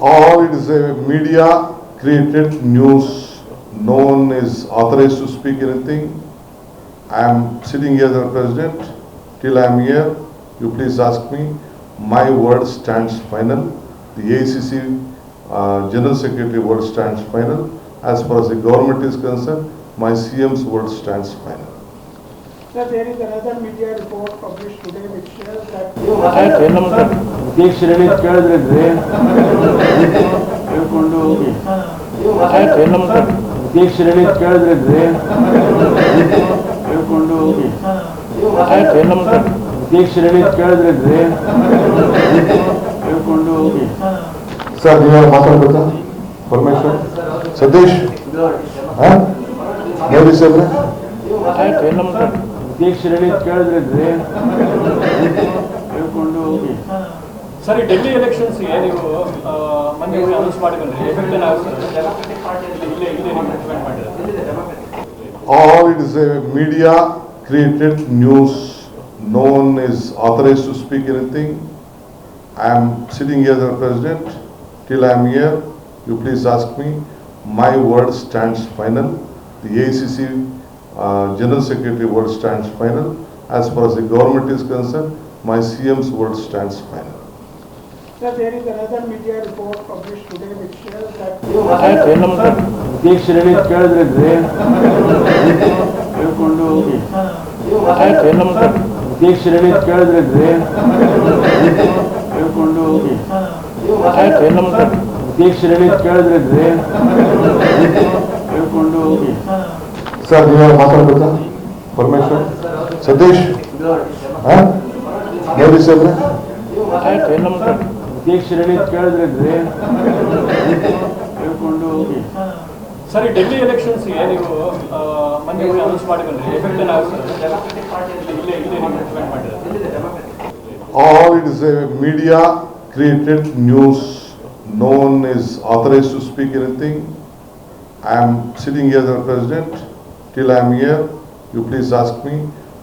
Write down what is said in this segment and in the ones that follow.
All it is a media created news. No one is authorized to speak anything. I am sitting here as a president. Till I am here, you please ask me. My word stands final. The ACC uh, General Secretary word stands final. As far as the government is concerned, my CM's word stands final. Sir, there is another media report published today which shares that ಆಯ್ತು ಏನು ನಮ್ಮ ಅಧ್ಯಕ್ಷರಲ್ಲಿ ಕೇಳಿದ್ರಿ ಹೇಳ್ಕೊಂಡು ಹೋಗಿ ಆಯ್ತು ಏನು ನಮ್ಮ ಅಧ್ಯಕ್ಷರಲ್ಲಿ ಕೇಳಿದ್ರಿ ಹೇಳ್ಕೊಂಡು ಹೋಗಿ ಆಯ್ತು ಏನು ನಮ್ಮ ಅಧ್ಯಕ್ಷರಲ್ಲಿ ಕೇಳಿದ್ರಿ ಹೇಳ್ಕೊಂಡು ಹೋಗಿ ಸರ್ ನೀವೇನು ಮಾತಾಡ್ಬೇಕಾ ಪರಮೇಶ್ವರ್ ಸತೀಶ್ ಹಾಂ ಮೋದಿ ಸಾಹೇಬ್ರೆ ಆಯ್ತು ಏನು ನಮ್ಮ ಅಧ್ಯಕ್ಷರಲ್ಲಿ ಕೇಳಿದ್ರಿ ಹೇಳ್ಕೊಂಡು ಹೋಗಿ ಸರಿ ಡೆಲ್ಲಿ ಎಲೆಕ್ಷನ್ಸ್ಗೆ ನೀವು ಮೊನ್ನೆ ಅನೌನ್ಸ್ ಮಾಡಿ ಎಫೆಕ್ಟ್ ಇಲ್ಲೇ ಇಲ್ಲೇ ನೀವು ಮಾಡಿದ್ರೆ All it is a media created news. No one is authorized to speak anything. I am sitting here as the president. Till I am here, you please ask me. My word stands final. The ACC uh, General Secretary word stands final. As far as the government is concerned, my CM's word stands final. Sir, there is another media report sir ನೀವು ಮಾತಾಡ್ಬೇಕಾ ಪರಮೇಶ್ವರ್ ಸತೀಶ್ ಹಾಂ sir ಅಧ್ಯಕ್ಷರಲ್ಲಿ ಕೇಳಿದ್ರಿ ಹೇಳ್ಕೊಂಡು ಸರಿ ಡೆಲ್ಲಿ ಎಲೆಕ್ಷನ್ಸ್ಗೆ ನೀವು ಮೊನ್ನೆ announce ಮಾಡಿ ಬಂದ್ರಿ ಎಫೆಕ್ಟ್ ಏನಾಗುತ್ತೆ ಮಾಡಿದ್ರೆ All it is a media created news. No one is authorized to speak anything. I am sitting here as the president. Till I am here, you please ask me.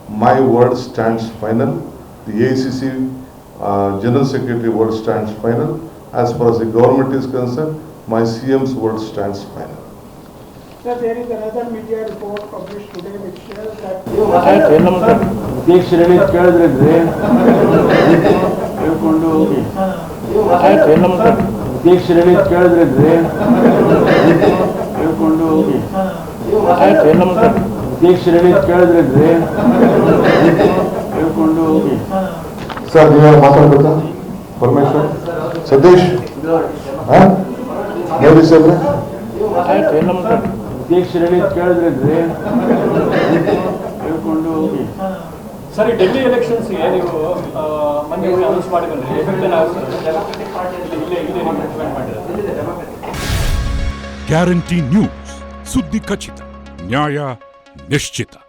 My word stands final. The ACC uh, General Secretary word stands final. As far as the government is concerned, my CM's word stands final. Sir, there is another media report published today which shares that ಆಯ್ತು ಏನು ನಮ್ಮ ಅಧ್ಯಕ್ಷರಲ್ಲಿ ಕೇಳಿದ್ರಿ ಹೇಳ್ಕೊಂಡು ಹೋಗಿ ಆಯ್ತು ಏನು ನಮ್ಮ ಅಧ್ಯಕ್ಷರಲ್ಲಿ ಕೇಳಿದ್ರಿ ಹೇಳ್ಕೊಂಡು ಹೋಗಿ ಆಯ್ತು ಏನು ನಮ್ಮ ಅಧ್ಯಕ್ಷರಲ್ಲಿ ಕೇಳಿದ್ರಿ ಹೇಳ್ಕೊಂಡು ಹೋಗಿ. ಸರ್ ನೀವೇನು ಮಾತಾಡ್ಬೇಕಾ ಪರಮೇಶ್ವರ್? ಸತೀಶ್? ಹಾಂ? ಮೋದಿ ಸಾಹೇಬ್ರೆ ಆಯ್ತು ಏನು ನಮ್ಮ ಅಧ್ಯಕ್ಷರಲ್ಲಿ ಕೇಳಿದ್ರಿ ಹೇಳ್ಕೊಂಡು ಹೋಗಿ. ಸರಿ ಡೆಲ್ಲಿ ಎಲೆಕ್ಷನ್ಸ್ಗೆ ನೀವು ಮೊನ್ನೆ ಅನೌನ್ಸ್ ಮಾಡಿ ಬಂದ್ರಿ ಗ್ಯಾರಂಟಿ ನ್ಯೂಸ್ ಸುದ್ದಿ ಖಚಿತ. Дня я не щита.